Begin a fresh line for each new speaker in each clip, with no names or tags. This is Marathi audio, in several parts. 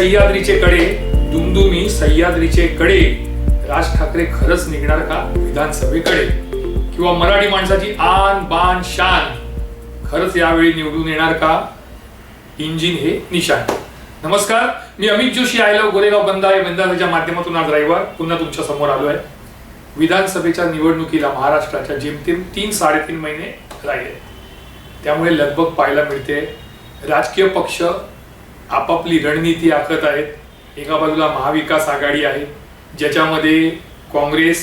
सह्याद्रीचे कडे दुमदुमी सह्याद्रीचे कडे राज ठाकरे खरंच निघणार का विधानसभेकडे? किंवा मराठी माणसाची आन बान शान खरंच यावेळी निवडून येणार का? इंजिन हे निशाण. नमस्कार मी अमित जोशी आयलो गोरेगाव बंदा या बंदाच्या माध्यमातून आज रविवार पुन्हा तुमच्यासमोर आलो आहे विधानसभेच्या निवडणुकीला महाराष्ट्राच्या जेमतेम तीन साडेतीन महिने राहिले. त्यामुळे लगबग पाहायला मिळते. राजकीय पक्ष आपापली रणनीती आखत आहेत. एका बाजूला महाविकास आघाडी आहे ज्याच्यामध्ये काँग्रेस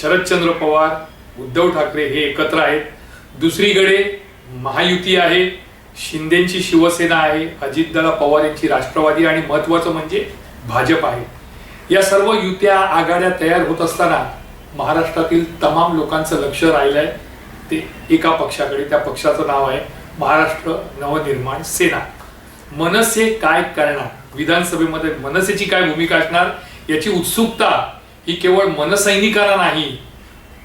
शरदचंद्र पवार उद्धव ठाकरे हे एकत्र आहेत. दुसरीकडे महायुती आहे शिंदेची शिवसेना आहे अजितदादा पवार यांची राष्ट्रवादी आणि महत्त्वाचं म्हणजे भाजप आहे. या सर्व युत्या आघाड्या तयार होत असताना महाराष्ट्रातील तमाम लोकांचं लक्ष राहिलं आहे ते एका पक्षाकडे त्या पक्षाचं नाव आहे महाराष्ट्र नवनिर्माण सेना. मनसे काय करणार? विधानसभेमध्ये मनसेची काय भूमिका असणार? याची उत्सुकता ही केवळ मनसैनिकांना नाही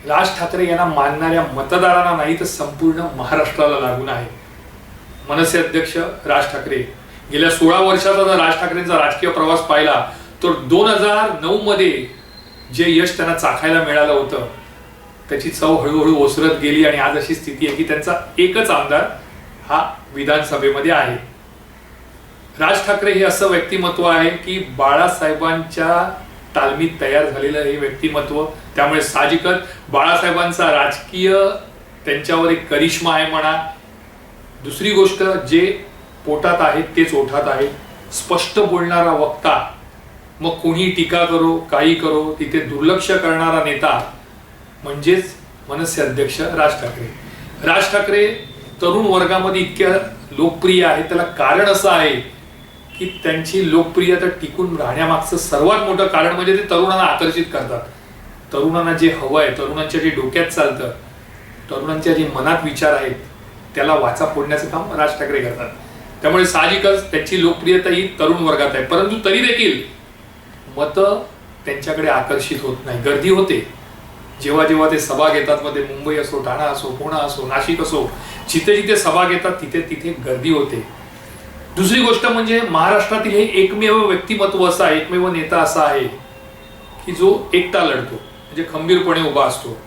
राज ठाकरे यांना मानणाऱ्या मतदारांना नाही तर संपूर्ण महाराष्ट्राला लागून आहे. मनसे अध्यक्ष राज ठाकरे. गेल्या सोळा वर्षाचा जर राज ठाकरेंचा राजकीय प्रवास पाहिला तर दोन हजार नऊ मध्ये जे यश त्यांना चाखायला मिळालं होतं त्याची चव हळूहळू ओसरत गेली आणि आज अशी स्थिती आहे की त्यांचा एकच आमदार हा विधानसभेमध्ये आहे. राज ठाकरे हे असं व्यक्तिमत्व आहे की बाळासाहेबांच्या तालमीत तयार झालेलं हे व्यक्तिमत्व त्यामुळे साहजिकच बाळासाहेबांचा राजकीय त्यांच्यावर एक करिश्मा आहे म्हणा. दुसरी गोष्ट जे पोटात आहे तेच ओठात आहे स्पष्ट बोलणारा वक्ता मग कोणी टीका करो काही करो तिथे दुर्लक्ष करणारा नेता म्हणजेच मनसे अध्यक्ष राज ठाकरे. राज ठाकरे तरुण वर्गामध्ये इतक्या लोकप्रिय आहे त्याला कारण असं आहे की त्यांची लोकप्रियता टिकून राहण्यामागचं सर्वात मोठं कारण म्हणजे ते तरुणांना आकर्षित करतात. तरुणांना जे हवं आहे तरुणांच्या जे डोक्यात चालतं तरुणांच्या जे मनात विचार आहेत त्याला वाचा फोडण्याचं काम राज ठाकरे करतात. त्यामुळे साहजिकच त्यांची लोकप्रियता ही तरुण वर्गात आहे. परंतु तरी देखील मतं त्यांच्याकडे आकर्षित होत नाही. गर्दी होते. जेव्हा जेव्हा ते सभा घेतात मध्ये मुंबई असो ठाणा असो पुणा असो नाशिक असो जिथे जिथे सभा घेतात तिथे तिथे गर्दी होते. दुसरी गोष्ट म्हणजे महाराष्ट्रातील हे एकमेव व्यक्तिमत्व असा आहे, एकमेव नेता असा आहे की जो एकटा लढतो म्हणजे खंबीरपणे उभा असतो.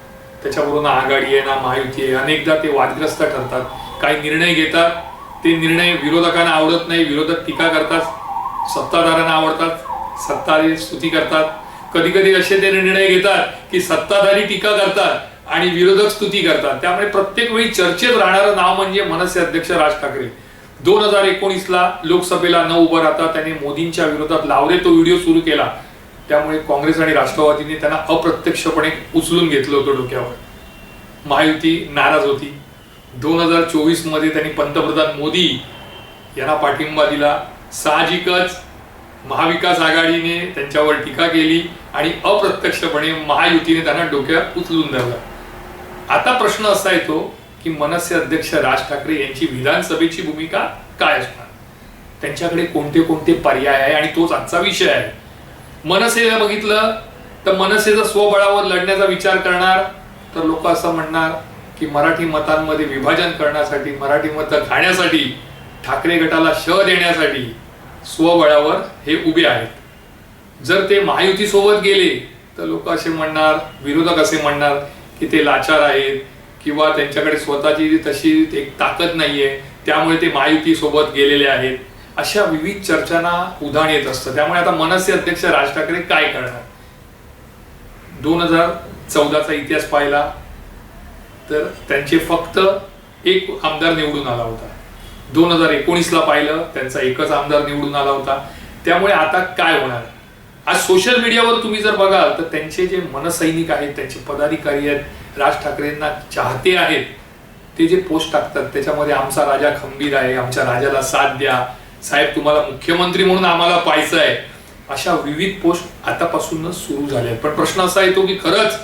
त्याच्याबरोबर ना आघाडी आहे ना महायुती आहे. अनेकदा ते वादग्रस्त ठरतात. काही निर्णय घेतात ते निर्णय विरोधकांना आवडत नाही. विरोधक टीका करतात सत्ताधाऱ्यांना आवडतात सत्ताधारी स्तुती करतात. कधी कधी असे ते निर्णय घेतात की सत्ताधारी टीका करतात आणि विरोधक स्तुती करतात. त्यामुळे प्रत्येक वेळी चर्चेत राहणारं नाव म्हणजे मनसे अध्यक्ष राज ठाकरे. दोन हजार एकोणीसला लोकसभेला न उभं राहता त्यांनी मोदींच्या विरोधात लावले तो व्हिडिओ सुरू केला. त्यामुळे काँग्रेस आणि राष्ट्रवादीने त्यांना अप्रत्यक्षपणे उचलून घेतलं होतं डोक्यावर. महायुती नाराज होती. दोन हजार चोवीसमध्ये त्यांनी पंतप्रधान मोदी यांना पाठिंबा दिला. साहजिकच महाविकास आघाडीने त्यांच्यावर टीका केली आणि अप्रत्यक्षपणे महायुतीने त्यांना डोक्यात उचलून धरलं. आता प्रश्न असा येतो की मनसे अध्यक्ष राज ठाकरे यांची विधानसभेची भूमिका काय असणार? त्यांच्याकडे कोणते कोणते पर्याय आहे आणि तोच आजचा विषय आहे. मनसेला बघितलं तर मनसेचा स्वबळावर लढण्याचा विचार करणार तर लोक असं म्हणणार की मराठी मतांमध्ये विभाजन करण्यासाठी मराठी मतं खाण्यासाठी ठाकरे गटाला श देण्यासाठी स्वबळावर हे उभे आहेत. जर ते महायुती सोबत गेले तर लोक असे म्हणणार विरोधक असे म्हणणार की ते लाचार आहेत किंवा त्यांच्याकडे स्वतःची तशी एक ताकद नाहीये त्यामुळे ते महायुतीसोबत गेलेले आहेत. अशा विविध चर्चांना उधाण येत असतं. त्यामुळे आता मनसे अध्यक्ष राज ठाकरे काय करणार? दोन हजार चौदाचा इतिहास पाहिला तर त्यांचे फक्त एक आमदार निवडून आला होता. दोन हजार एकोणीसला पाहिलं त्यांचा एकच आमदार निवडून आला होता. त्यामुळे आता काय होणार? आज सोशल मीडियावर तुम्ही जर बघाल तर त्यांचे जे मनसैनिक आहेत त्यांचे पदाधिकारी आहेत राज ठाकरेंना चाहते आहेत ते जे पोस्ट टाकतात त्याच्यामध्ये आमचा राजा खंबीर आहे आमच्या राजाला साथ द्या. साहेब तुम्हाला मुख्यमंत्री म्हणून आम्हाला पाहायचं आहे. अशा विविध पोस्ट आतापासूनच सुरू झाल्या आहेत. पण प्रश्न असा येतो की खरंच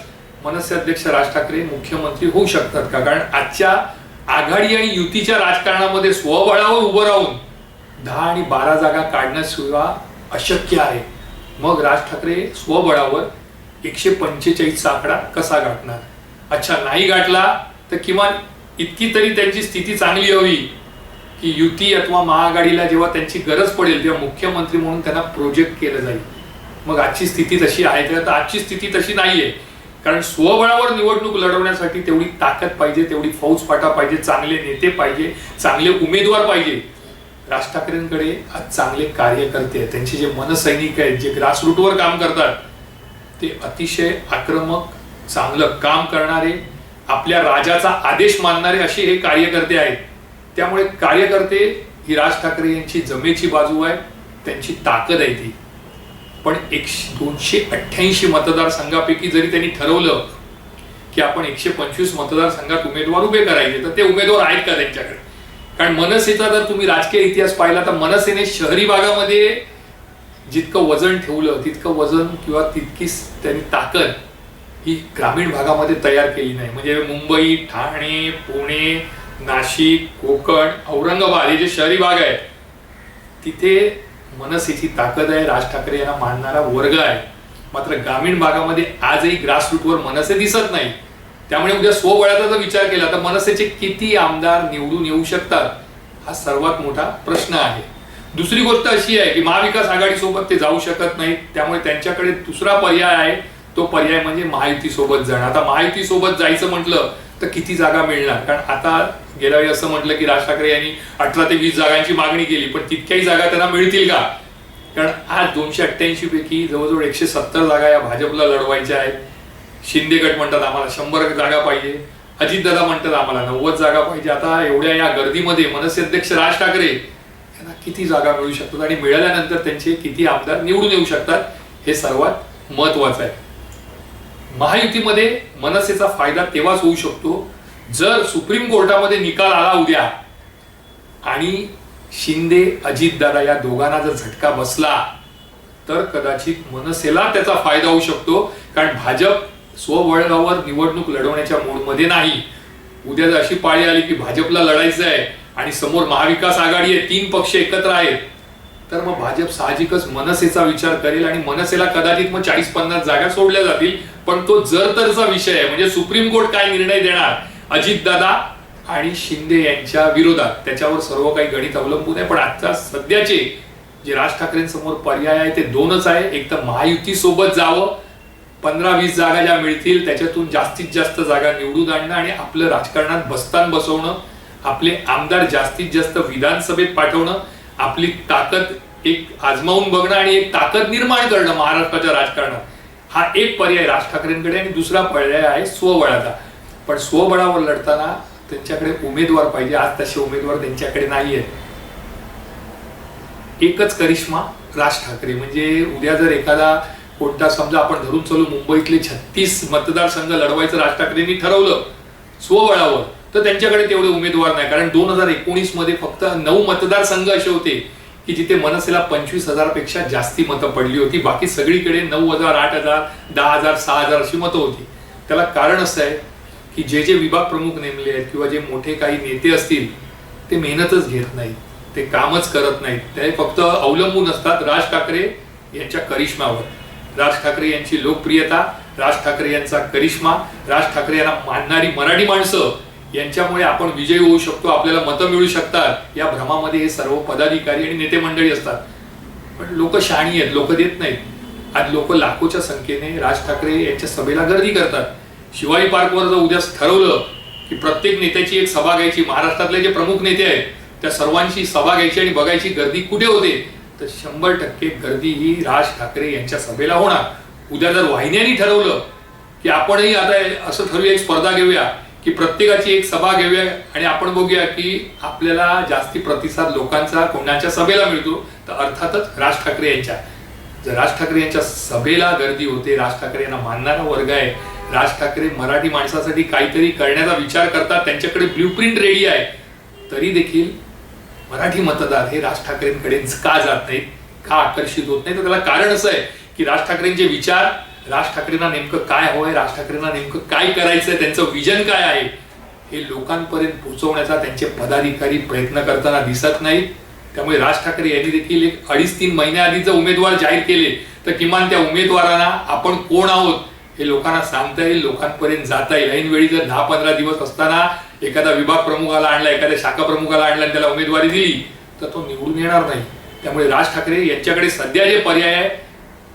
मनसे अध्यक्ष राज ठाकरे मुख्यमंत्री होऊ शकतात का? कारण आजच्या आघाडी आणि युतीच्या राजकारणामध्ये स्वबळावर उभं राहून दहा आणि बारा जागा काढण्याशिवाय अशक्य आहे. मग राज ठाकरे स्वबळावर एकशे पंचेचाळीसचा आकडा कसा गाठणार? अच्छा नाही गाठला तर किमान इतकी तरी त्यांची स्थिती चांगली हवी की युती अथवा महाआघाडीला जेव्हा त्यांची गरज पडेल तेव्हा मुख्यमंत्री म्हणून त्यांना प्रोजेक्ट केलं जाईल. मग आजची स्थिती तशी आहे का? तर आजची स्थिती तशी नाहीये. कारण स्वबळावर निवडणूक लढवण्यासाठी तेवढी ताकद पाहिजे तेवढी फौजफाटा पाहिजे चांगले नेते पाहिजे चांगले उमेदवार पाहिजे. राज ठाकरेंकडे आज चांगले कार्यकर्ते आहेत. त्यांचे जे मनसैनिक आहेत जे ग्रासरूटवर काम करतात ते अतिशय आक्रमक चांगलं काम करणारे आपल्या राजाचा आदेश मानणारे असे हे कार्यकर्ते आहेत. त्यामुळे कार्यकर्ते ही राज ठाकरे यांची जमेची बाजू आहे त्यांची ताकद आहे ती. पण एकशे दोनशे अठ्ठ्याऐंशी मतदारसंघापैकी जरी त्यांनी ठरवलं की आपण एकशे पंचवीस मतदारसंघात उमेदवार उभे करायचे तर ते उमेदवार आहेत का त्यांच्याकडे? कारण मनसेचा जर तुम्ही राजकीय इतिहास पाहिला तर मनसेने शहरी भागामध्ये जितकं वजन ठेवलं तितकं वजन किंवा तितकीच त्यांनी ताकद ही ग्रामीण भागामध्ये तयार केली नाही. म्हणजे मुंबई ठाणे पुणे नाशिक कोकण औरंगाबाद हे जे शहरी भाग आहे तिथे मनसेची ताकद आहे राज ठाकरे यांना मानणारा वर्ग आहे. मात्र ग्रामीण भागामध्ये आजही ग्रासरूटवर मनसे दिसत नाही. त्यामुळे उद्या स्वबळाचा जर विचार केला तर मनसेचे किती आमदार निवडून येऊ शकतात हा सर्वात मोठा प्रश्न आहे. दुसरी गोष्ट अशी आहे की महाविकास आघाडीसोबत ते जाऊ शकत नाहीत. त्यामुळे त्यांच्याकडे दुसरा पर्याय आहे. तो पर्याय म्हणजे महायुती सोबत जाणं. आता महायुती सोबत जायचं म्हटलं तर किती जागा मिळणार? कारण आता गेल्या वेळी असं म्हटलं की राज ठाकरे यांनी अठरा ते वीस जागांची मागणी केली पण तितक्याही जागा त्यांना मिळतील का? कारण आज दोनशे अठ्ठ्याऐंशी पैकी जवळजवळ एकशे सत्तर जागा या भाजपला लढवायच्या आहेत. शिंदे गट म्हणतात आम्हाला शंभर जागा पाहिजे. अजितदादा म्हणतात आम्हाला नव्वद जागा पाहिजे. आता एवढ्या या गर्दीमध्ये मनसे अध्यक्ष राज ठाकरे यांना किती जागा मिळू शकतात आणि मिळाल्यानंतर त्यांचे किती आमदार निवडून येऊ शकतात हे सर्वात महत्वाचं आहे. महायुतीमध्ये मनसेचा फायदा तेव्हाच होऊ शकतो जर सुप्रीम कोर्टामध्ये निकाल आला उद्या. आणि शिंदे अजितदादा या दोघांना जर झटका बसला तर कदाचित मनसेला त्याचा फायदा होऊ शकतो. कारण भाजप स्वबळावर निवडणूक लढवण्याच्या मूडमध्ये नाही. उद्या जर अशी पाळी आली की भाजपला लढायचं आहे आणि समोर महाविकास आघाडी आहे तीन पक्ष एकत्र आहेत तर मग भाजप साहजिकच मनसेचा विचार करेल आणि मनसेला कदाचित मग चाळीस पन्नास जागा सोडल्या जातील. पण तो जर तरचा विषय आहे म्हणजे सुप्रीम कोर्ट काय निर्णय देणार? अजितदादा आणि शिंदे यांच्या विरोधात. त्याच्यावर सर्व काही गणित अवलंबून आहे पण आता सध्याचे जे राज ठाकरेंसमोर पर्याय आहे ते दोनच आहे. एक तर महायुती सोबत जावं. पंधरा वीस जागा ज्या मिळतील त्याच्यातून जास्तीत जास्त जागा निवडून आणणं आणि आपलं राजकारणात बस्तान बसवणं. आपले आमदार जास्तीत जास्त विधानसभेत पाठवणं. आपली ताकद एक आजमावून बघणं आणि एक ताकद निर्माण करणं महाराष्ट्राच्या राजकारणात. हा एक पर्याय राज ठाकरेंकडे आणि दुसरा पर्याय आहे स्वबळाचा. पण स्वबळावर लढताना त्यांच्याकडे उमेदवार पाहिजे. आज तसे उमेदवार त्यांच्याकडे नाही आहेत एकच करिश्मा राज ठाकरे. म्हणजे उद्या जर एखादा कोणता समजा आपण धरून चालू मुंबईतले छत्तीस मतदारसंघ लढवायचं राज ठाकरेंनी ठरवलं स्वबळावर. तर त्यांच्याकडे तेवढे उमेदवार नाही. कारण दोन हजार एकोणीसमध्ये फक्त नऊ मतदारसंघ असे होते की जिथे मनसेला पंचवीस हजारपेक्षा जास्ती मतं पडली होती. बाकी सगळीकडे नऊ हजार आठ हजार दहा हजार सहा हजार अशी मतं होती. त्याला कारण असं आहे की जे जे विभाग प्रमुख नेमले आहेत किंवा जे मोठे काही नेते असतील ते मेहनतच घेत नाहीत. ते कामच करत नाहीत. ते फक्त अवलंबून असतात राज ठाकरे यांच्या करिश्मावर. राज ठाकरे यांची लोकप्रियता राज ठाकरे यांचा करिश्मा राज ठाकरे यांना मानणारी मराठी माणसं यांच्यामुळे आपण विजयी होऊ शकतो आपल्याला मतं मिळू शकतात. या भ्रमामध्ये हे सर्व पदाधिकारी आणि नेते मंडळी असतात. पण लोक शहाणी आहेत लोक देत नाहीत. आज लोक लाखोच्या संख्येने राज ठाकरे यांच्या सभेला गर्दी करतात. शिवाजी पार्कवर जर उद्या ठरवलं की प्रत्येक नेत्याची एक सभा घ्यायची महाराष्ट्रातले जे प्रमुख नेते आहेत त्या सर्वांची सभा घ्यायची आणि बघायची गर्दी कुठे होते तर शंभर टक्के गर्दी ही राज ठाकरे यांच्या सभेला होणार. उद्या जर वाहिन्यांनी ठरवलं की आपणही आता असं ठरवूया एक स्पर्धा घेऊया की प्रत्येकाची एक सभा घेऊया आणि आपण बघूया की आपल्याला जास्ती प्रतिसाद लोकांचा कोणाच्या सभेला मिळतो. तर अर्थातच राज ठाकरे यांच्या. जर राज ठाकरे यांच्या सभेला गर्दी होते राज ठाकरे यांना मानणारा वर्ग आहे राज ठाकरे मराठी माणसासाठी काहीतरी करण्याचा विचार करतात त्यांच्याकडे ब्ल्यूप्रिंट रेडी आहे तरी देखील मराठी मतदार हे राज ठाकरेंकडे का जात नाहीत का आकर्षित होत नाही तर त्याला कारण असं आहे की राज ठाकरेंचे विचार राज ठाकरेंना नेमकं काय हवंय राज ठाकरेंना नेमकं काय करायचंय त्यांचं विजन काय आहे हे लोकांपर्यंत पोहोचवण्याचा त्यांचे पदाधिकारी प्रयत्न करताना दिसत नाहीत त्यामुळे राज ठाकरे यांनी देखील एक अडीच तीन महिन्याआधी जर उमेदवार जाहीर केले तर किमान त्या उमेदवारांना आपण कोण आहोत हे लोकांना सांगता येईल लोकांपर्यंत जाता येईल. ऐन वेळी जर दहा पंधरा दिवस असताना एखादा विभाग प्रमुखाला आणला एखाद्या शाखा प्रमुखाला आणला आणि त्याला उमेदवारी दिली तर तो निवडून येणार नाही. त्यामुळे राज ठाकरे यांच्याकडे सध्या जे पर्याय आहे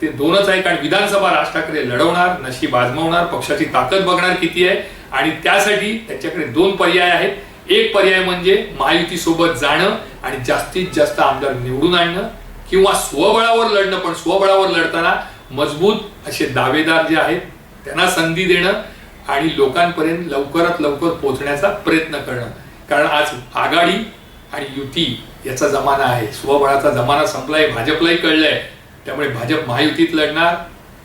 ते दोनच आहे कारण विधानसभा राज ठाकरे लढवणार नशीब आजमावणार पक्षाची ताकद बघणार किती आहे. आणि त्यासाठी त्याच्याकडे दोन पर्याय आहेत. एक पर्याय म्हणजे महायुती सोबत जाणं आणि जास्तीत जास्त आमदार निवडून आणणं किंवा स्वबळावर लढणं. पण स्वबळावर लढताना मजबूत असे दावेदार जे आहेत त्यांना संधी देणं आणि लोकांपर्यंत लवकरात लवकर पोहोचण्याचा प्रयत्न करणं. कारण आज आघाडी आणि युती याचा जमाना आहे. स्वबळाचा जमाना संपलाय भाजपलाही कळलंय. त्यामुळे भाजप महायुतीत लढणार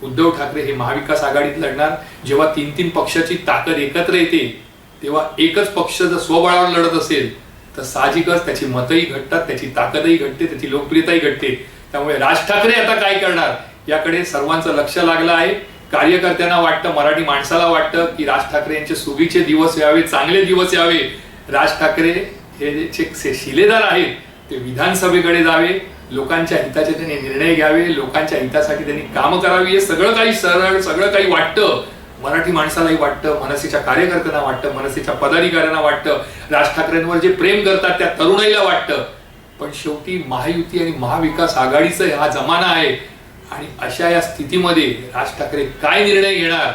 उद्धव ठाकरे हे महाविकास आघाडीत लढणार. जेव्हा तीन तीन पक्षाची ताकद एकत्र येते तेव्हा एकच पक्ष जर स्वबळावर लढत असेल तर साहजिकच त्याची मतही घटतात त्याची ताकदही घटते त्याची लोकप्रियताही घटते. त्यामुळे राज ठाकरे आता काय करणार? याकडे सर्वांचं लक्ष लागलं आहे. कार्यकर्त्यांना वाटतं मराठी माणसाला वाटतं की राज ठाकरे यांचे सुगीचे दिवस यावे चांगले दिवस यावे. राज ठाकरे हे जे जे शिलेदार आहेत ते विधानसभेकडे जावे. लोकांच्या हिताचे त्यांनी निर्णय घ्यावे लोकांच्या हितासाठी त्यांनी काम करावी हे सगळं काही सरळ सगळं काही वाटतं. मराठी माणसालाही वाटतं मनसेच्या कार्यकर्त्यांना वाटतं मनसेच्या पदाधिकाऱ्यांना वाटतं राज ठाकरेंवर जे प्रेम करतात त्या तरुणाईला वाटतं. पण शेवटी महायुती आणि महाविकास आघाडीचा हा जमाना आहे आणि अशा या स्थितीमध्ये राज ठाकरे काय निर्णय घेणार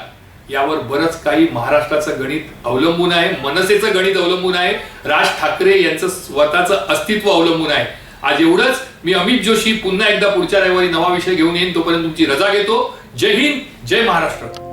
यावर बरंच काही महाराष्ट्राचं गणित अवलंबून आहे मनसेचं गणित अवलंबून आहे राज ठाकरे यांचं स्वतःचं अस्तित्व अवलंबून आहे. आज एवढंच मी अमित जोशी पुन्हा एकदा पुढच्या रविवारी नवा विषय घेऊन येईन तोपर्यंत तुमची रजा घेतो. जय हिंद जय महाराष्ट्र.